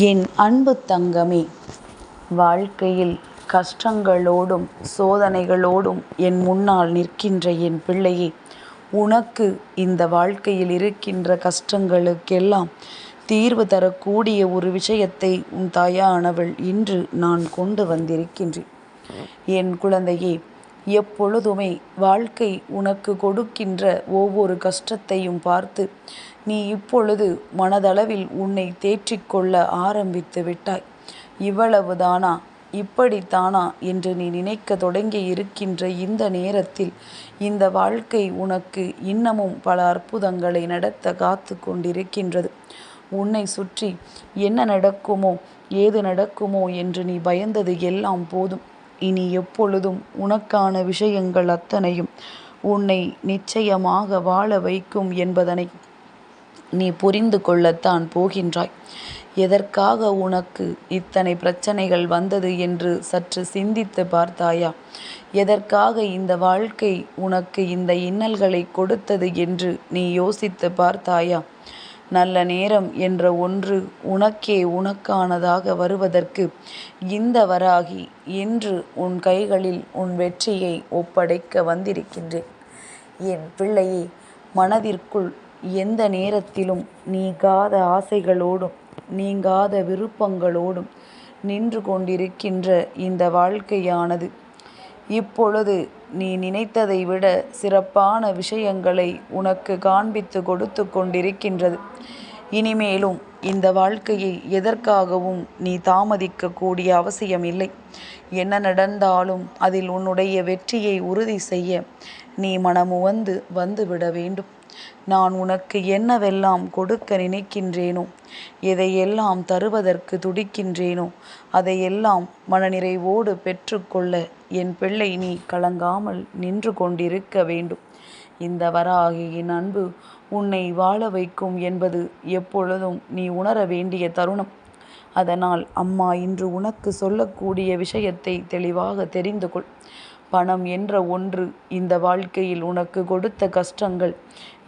என் அன்பு தங்கமே வாழ்க்கையில் கஷ்டங்களோடும் சோதனைகளோடும் என் முன்னால் நிற்கின்ற என் பிள்ளையே உனக்கு இந்த வாழ்க்கையில் இருக்கின்ற கஷ்டங்களுக்கெல்லாம் தீர்வு தரக்கூடிய ஒரு விஷயத்தை உன் தாயானவள் இன்று நான் கொண்டு வந்திருக்கின்றேன். என் குழந்தையே எப்பொழுதுமே வாழ்க்கை உனக்கு கொடுக்கின்ற ஒவ்வொரு கஷ்டத்தையும் பார்த்து நீ இப்பொழுது மனதளவில் உன்னை தேற்றிக்கொள்ள ஆரம்பித்து விட்டாய். இவ்வளவுதானா? இப்படித்தானா? என்று நீ நினைக்க தொடங்கி இருக்கின்ற இந்த நேரத்தில் இந்த வாழ்க்கை உனக்கு இன்னமும் பல அற்புதங்களை நடத்த காத்து கொண்டிருக்கின்றது. உன்னை சுற்றி என்ன நடக்குமோ ஏது நடக்குமோ என்று நீ பயந்தது எல்லாம் போதும். இனி எப்பொழுதும் உனக்கான விஷயங்கள் அத்தனையும் உன்னை நிச்சயமாக வாழ வைக்கும் என்பதனை நீ புரிந்து கொள்ளத்தான் போகின்றாய். எதற்காக உனக்கு இத்தனை பிரச்சனைகள் வந்தது என்று சற்று சிந்தித்து பார்த்தாயா? எதற்காக இந்த வாழ்க்கை உனக்கு இந்த இன்னல்களை கொடுத்தது என்று நீ யோசித்து பார்த்தாயா? நல்ல நேரம் என்ற ஒன்று உனக்கே உனக்கானதாக வருவதற்கு இந்த வராகி இன்று உன் கைகளில் உன் வெற்றியை ஒப்படைக்க வந்திருக்கின்றேன். என் பிள்ளையே மனதிற்குள் எந்த நேரத்திலும் நீங்காத ஆசைகளோடும் நீங்காத விருப்பங்களோடும் நின்று கொண்டிருக்கின்ற இந்த வாழ்க்கையானது இப்பொழுது நீ நினைத்ததை விட சிறப்பான விஷயங்களை உனக்கு காண்பித்து கொடுத்து கொண்டிருக்கின்றது. இனிமேலும் இந்த வாழ்க்கையை எதற்காகவும் நீ தாமதிக்கக்கூடிய அவசியம் இல்லை என்ன நடந்தாலும் அதில் உன்னுடைய வெற்றியை உறுதி செய்ய நீ மனமுவந்து வந்துவிட வேண்டும். நான் உனக்கு என்னவெல்லாம் கொடுக்க நினைக்கின்றேனோ எதையெல்லாம் தருவதற்கு துடிக்கின்றேனோ அதையெல்லாம் மனநிறைவோடு பெற்றுக்கொள்ள என் பிள்ளை நீ கலங்காமல் நின்று கொண்டிருக்க வேண்டும். இந்த வராகியின் அன்பு உன்னை வாழ வைக்கும் என்பது எப்பொழுதும் நீ உணர வேண்டிய தருணம். அதனால் அம்மா இன்று உனக்கு சொல்லக்கூடிய விஷயத்தை தெளிவாக தெரிந்து கொள் பணம் என்ற ஒன்று இந்த வாழ்க்கையில் உனக்கு கொடுத்த கஷ்டங்கள்.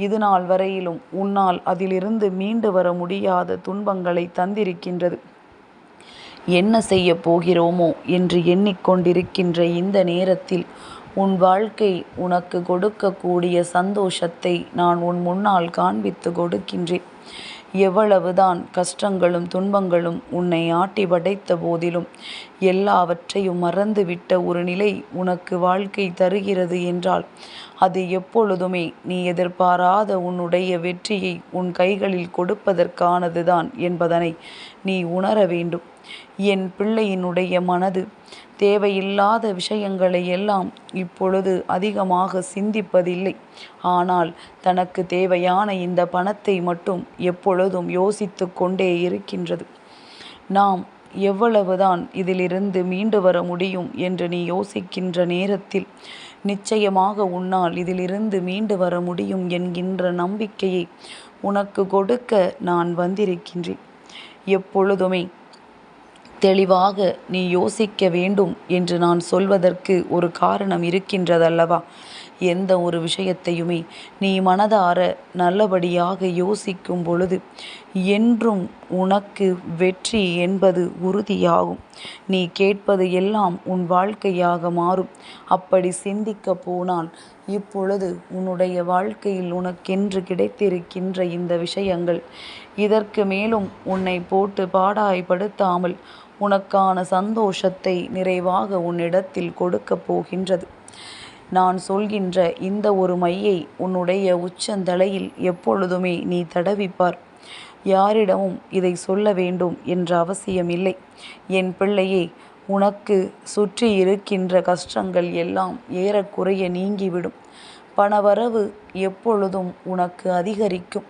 இது நாள் வரையிலும் உன்னால் அதிலிருந்து மீண்டு வர முடியாத துன்பங்களை தந்திருக்கின்றது. என்ன செய்ய போகிறோமோ என்று எண்ணிக்கொண்டிருக்கின்ற இந்த நேரத்தில் உன் வாழ்க்கை உனக்கு கொடுக்கக்கூடிய சந்தோஷத்தை நான் உன் முன்னால் காண்பித்து கொடுக்கின்றேன். எவ்வளவுதான் கஷ்டங்களும் துன்பங்களும் உன்னை ஆட்டி படைத்த போதிலும் எல்லாவற்றையும் மறந்துவிட்ட ஒரு நிலை உனக்கு வாழ்க்கை தருகிறது என்றால் அது எப்பொழுதுமே நீ எதிர்பாராத உன்னுடைய வெற்றியை உன் கைகளில் கொடுப்பதற்கானதுதான் என்பதனை நீ உணர வேண்டும். என் பிள்ளையினுடைய மனது. தேவையில்லாத விஷயங்களை எல்லாம் இப்பொழுது அதிகமாக சிந்திப்பதில்லை. ஆனால் தனக்கு தேவையான இந்த பணத்தை மட்டும் எப்பொழுதும் யோசித்து கொண்டே இருக்கின்றது. நாம் எவ்வளவுதான் இதிலிருந்து மீண்டு வர முடியும் என்று நீ யோசிக்கின்ற நேரத்தில் நிச்சயமாக உன்னால் இதிலிருந்து மீண்டு வர முடியும் என்கின்ற நம்பிக்கையை உனக்கு கொடுக்க நான் வந்திருக்கின்றேன். எப்பொழுதுமே தெளிவாக நீ யோசிக்க வேண்டும் என்று நான் சொல்வதற்கு ஒரு காரணம் இருக்கின்றதல்லவா? எந்த ஒரு விஷயத்தையுமே நீ மனதார நல்லபடியாக யோசிக்கும் பொழுது என்றும் உனக்கு வெற்றி என்பது உறுதியாகும். நீ கேட்பது எல்லாம் உன் வாழ்க்கையாக மாறும். அப்படி சிந்திக்க போனால் இப்பொழுது உன்னுடைய வாழ்க்கையில் உனக்கென்று கிடைத்திருக்கின்ற இந்த விஷயங்கள் இதற்கு மேலும் உன்னை போட்டு பாடாய்படுத்தாமல் உனக்கான சந்தோஷத்தை நிறைவாக உன்னிடத்தில் கொடுக்கப் போகின்றது. நான் சொல்கின்ற இந்த ஒரு மையை உன்னுடைய உச்சந்தலையில் எப்பொழுதுமே நீ தடவிப்பார். யாரிடமும் இதை சொல்ல வேண்டும் என்ற அவசியமில்லை. என் பிள்ளையே உனக்கு சுற்றி இருக்கின்ற கஷ்டங்கள் எல்லாம் ஏறக்குறைய நீங்கிவிடும். பணவரவு எப்பொழுதும் உனக்கு அதிகரிக்கும்.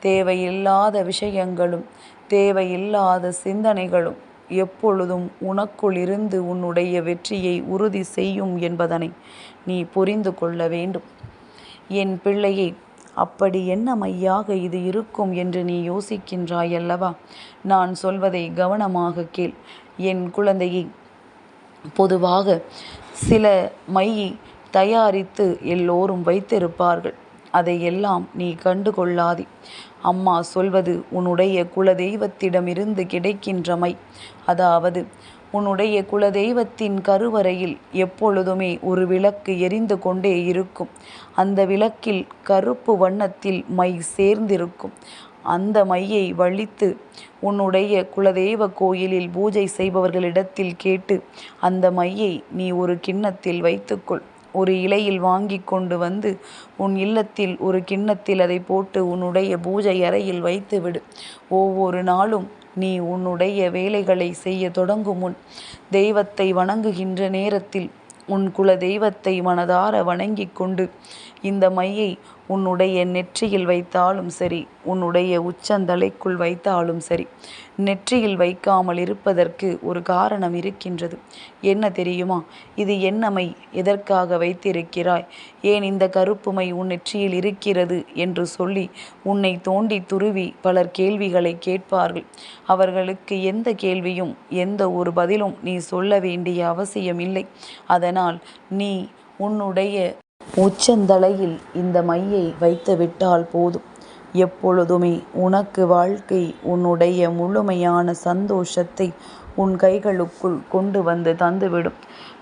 தேவையில்லாத விஷயங்களும் தேவையில்லாத சிந்தனைகளும் எப்பொழுதும் உனக்குள் இருந்து உன்னுடைய வெற்றியை உறுதி செய்யும் என்பதனை நீ புரிந்து கொள்ள வேண்டும். என் பிள்ளையை அப்படி என்ன மையாக இது இருக்கும் என்று நீ யோசிக்கின்றாய் அல்லவா நான் சொல்வதை கவனமாக கேள். என் குழந்தையை பொதுவாக சில மையை தயாரித்து எல்லோரும் வைத்திருப்பார்கள். அதையெல்லாம் நீ கண்டு கொள்ளாதே அம்மா சொல்வது உன்னுடைய குலதெய்வத்திடமிருந்து கிடைக்கின்ற மை அதாவது உன்னுடைய குலதெய்வத்தின் கருவறையில் எப்பொழுதுமே ஒரு விளக்கு எரிந்து கொண்டே இருக்கும். அந்த விளக்கில் கருப்பு வண்ணத்தில் மை சேர்ந்திருக்கும். அந்த மையை வழித்து உன்னுடைய குலதெய்வ கோயிலில் பூஜை செய்பவர்களிடத்தில் கேட்டு அந்த மையை நீ ஒரு கிண்ணத்தில் வைத்துக்கொள். ஒரு இலையில் வாங்கி கொண்டு வந்து உன் இல்லத்தில் ஒரு கிண்ணத்தில் அதை போட்டு உன்னுடைய பூஜை அறையில் வைத்துவிடு ஒவ்வொரு நாளும் நீ உன்னுடைய வேலைகளை செய்ய தொடங்கும் முன் தெய்வத்தை வணங்குகின்ற நேரத்தில் உன் குல தெய்வத்தை மனதார வணங்கி கொண்டு இந்த மையை உன்னுடைய நெற்றியில் வைத்தாலும் சரி உன்னுடைய உச்சந்தலைக்குள் வைத்தாலும் சரி நெற்றியில் வைக்காமல் இருப்பதற்கு ஒரு காரணம் இருக்கின்றது. என்ன தெரியுமா? இது என்னமை எதற்காக வைத்திருக்கிறாய்? ஏன் இந்த கருப்புமை உன் நெற்றியில் இருக்கிறது என்று சொல்லி உன்னை தோண்டி துருவி பலர் கேள்விகளை கேட்பார்கள். அவர்களுக்கு எந்த கேள்வியும் எந்த ஒரு பதிலும் நீ சொல்ல வேண்டிய அவசியம் இல்லை அதனால் நீ உன்னுடைய உச்சந்தலையில் இந்த மையை வைத்துவிட்டால் போதும். எப்பொழுதுமே உனக்கு வாழ்க்கை உன்னுடைய முழுமையான சந்தோஷத்தை உன் கைகளுக்குள் கொண்டு வந்து தந்துவிடும்.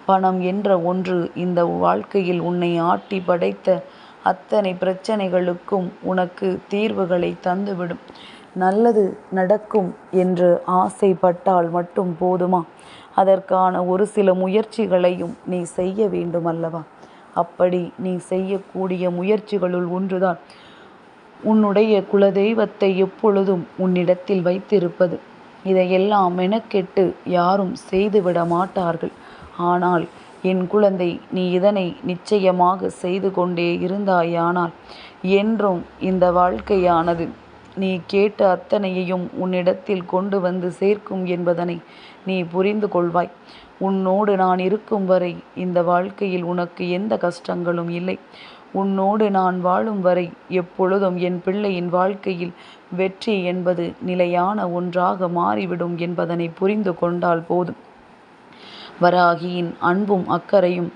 பணம் என்ற ஒன்று இந்த வாழ்க்கையில் உன்னை ஆட்டி படைத்த அத்தனை பிரச்சனைகளுக்கும் உனக்கு தீர்வுகளை தந்துவிடும். நல்லது நடக்கும் என்று ஆசைப்பட்டால் மட்டும் போதுமா? அதற்கான ஒரு சில முயற்சிகளையும் நீ செய்ய வேண்டும் அல்லவா அப்படி நீ செய்யக்கூடிய முயற்சிகளுள் ஒன்றுதான். உன்னுடைய குலதெய்வத்தை எப்பொழுதும் உன்னிடத்தில் வைத்திருப்பது. இதையெல்லாம் மெனக்கெட்டு யாரும் செய்துவிட மாட்டார்கள். ஆனால் என் குழந்தை நீ இதனை நிச்சயமாக செய்து கொண்டே இருந்தாயானால் என்றும் இந்த வாழ்க்கையானது. நீ கேட்ட அத்தனையையும் உன்னிடத்தில் கொண்டு வந்து சேர்க்கும் என்பதனை நீ புரிந்து கொள்வாய். உன்னோடு நான் இருக்கும் வரை இந்த வாழ்க்கையில் உனக்கு எந்த கஷ்டங்களும் இல்லை. உன்னோடு நான் வாழும் வரை எப்பொழுதும் என் பிள்ளையின் வாழ்க்கையில் வெற்றி என்பது நிலையான ஒன்றாக மாறிவிடும் என்பதனை புரிந்து கொண்டால் போதும். வராகியின் அன்பும் அக்கறையும்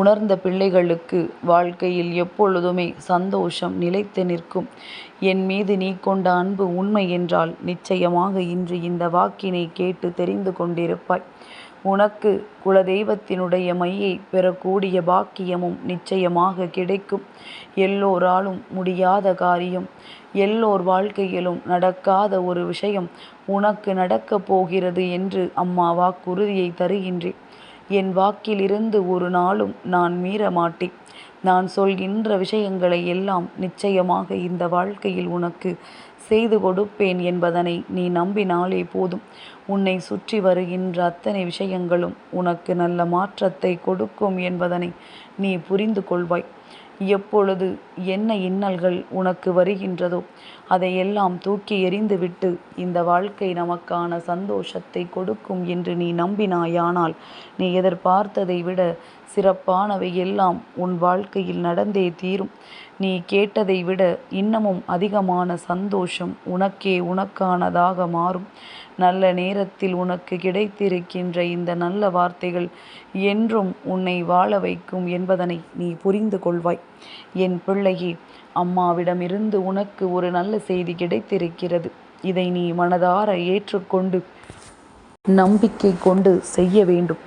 உணர்ந்த பிள்ளைகளுக்கு வாழ்க்கையில் எப்பொழுதுமே சந்தோஷம் நிலைத்து நிற்கும். என் மீது நீ கொண்ட அன்பு உண்மை என்றால் நிச்சயமாக இன்று இந்த வாக்கினை கேட்டு தெரிந்து கொண்டிருப்பாய். உனக்கு குலதெய்வத்தினுடைய மையை பெறக்கூடிய பாக்கியமும் நிச்சயமாக கிடைக்கும். எல்லோராலும் முடியாத காரியம் எல்லோர் வாழ்க்கையிலும் நடக்காத ஒரு விஷயம் உனக்கு நடக்கப் போகிறது என்று அம்மா வாக்குறுதியை தருகின்றேன் என் வாக்கிலிருந்து ஒரு நாளும் நான் மீற மாட்டேன் நான் சொல்கின்ற விஷயங்களை எல்லாம் நிச்சயமாக இந்த வாழ்க்கையில் உனக்கு செய்து கொடுப்பேன் என்பதனை நீ நம்பினாலே போதும். உன்னை சுற்றி வருகின்ற அத்தனை விஷயங்களும் உனக்கு நல்ல மாற்றத்தை கொடுக்கும் என்பதனை நீ புரிந்து கொள்வாய். எப்பொழுது என்ன இன்னல்கள் உனக்கு வருகின்றதோ அதையெல்லாம் தூக்கி எறிந்துவிட்டு இந்த வாழ்க்கை நமக்கான சந்தோஷத்தை கொடுக்கும் என்று நீ நம்பினாயானால் நீ எதிர்பார்த்ததை விட சிறப்பானவை எல்லாம் உன் வாழ்க்கையில் நடந்தே தீரும். நீ கேட்டதை விட இன்னமும் அதிகமான சந்தோஷம் உனக்கே உனக்கானதாக மாறும். நல்ல நேரத்தில் உனக்கு கிடைத்திருக்கின்ற இந்த நல்ல வார்த்தைகள் என்றும் உன்னை வாழ வைக்கும் என்பதனை நீ புரிந்து கொள்வாய். என் பிள்ளையே அம்மாவிடமிருந்து உனக்கு ஒரு நல்ல செய்தி கிடைத்திருக்கிறது. இதை நீ மனதார ஏற்றுக்கொண்டு நம்பிக்கை கொண்டு செய்ய வேண்டும்.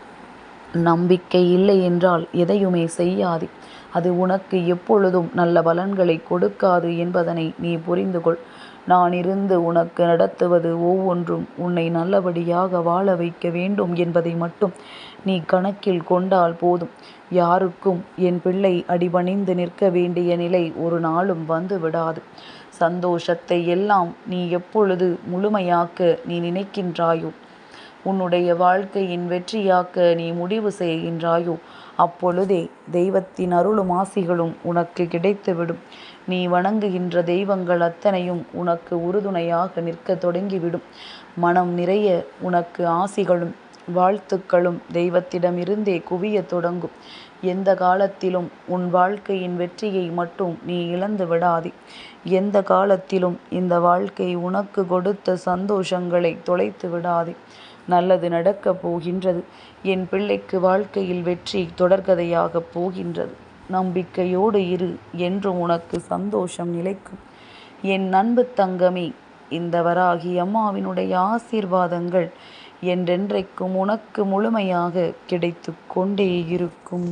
நம்பிக்கை இல்லை என்றால் எதையுமே செய்யாதே. அது உனக்கு எப்பொழுதும் நல்ல பலன்களை கொடுக்காது என்பதனை நீ புரிந்து கொள் நான் இருந்து உனக்கு நடத்துவது ஒவ்வொன்றும் உன்னை நல்லபடியாக வாழ வைக்க வேண்டும் என்பதை மட்டும் நீ கணக்கில் கொண்டால் போதும். யாருக்கும் என் பிள்ளை அடிபணிந்து நிற்க வேண்டிய நிலை ஒரு நாளும் வந்து விடாது. சந்தோஷத்தை எல்லாம் நீ எப்பொழுது முழுமையாக்க நீ நினைக்கின்றாயோ? உன்னுடைய வாழ்க்கையின் வெற்றியாக்க நீ முடிவு செய்கின்றாயோ அப்பொழுதே தெய்வத்தின் அருளும் ஆசிகளும் உனக்கு கிடைத்துவிடும். நீ வணங்குகின்ற தெய்வங்கள் அத்தனையும் உனக்கு உறுதுணையாக நிற்க தொடங்கிவிடும். மனம் நிறைய உனக்கு ஆசிகளும் வாழ்த்துக்களும் தெய்வத்திடமிருந்தே குவிய தொடங்கும். எந்த காலத்திலும் உன் வாழ்க்கையின் வெற்றியை மட்டும் நீ இழந்து விடாதே. எந்த காலத்திலும் இந்த வாழ்க்கை உனக்கு கொடுத்த சந்தோஷங்களை தொலைத்து விடாதே. நல்லது நடக்கப் போகின்றது. என் பிள்ளைக்கு வாழ்க்கையில் வெற்றி தொடர்கதையாகப் போகின்றது. நம்பிக்கையோடு இரு என்றும் உனக்கு சந்தோஷம் நிலைக்கும். என் அன்பு தங்கமே இந்த வராகி அம்மாவினுடைய ஆசீர்வாதங்கள் என்றென்றைக்கும் உனக்கு முழுமையாக கிடைத்து கொண்டே இருக்கும்.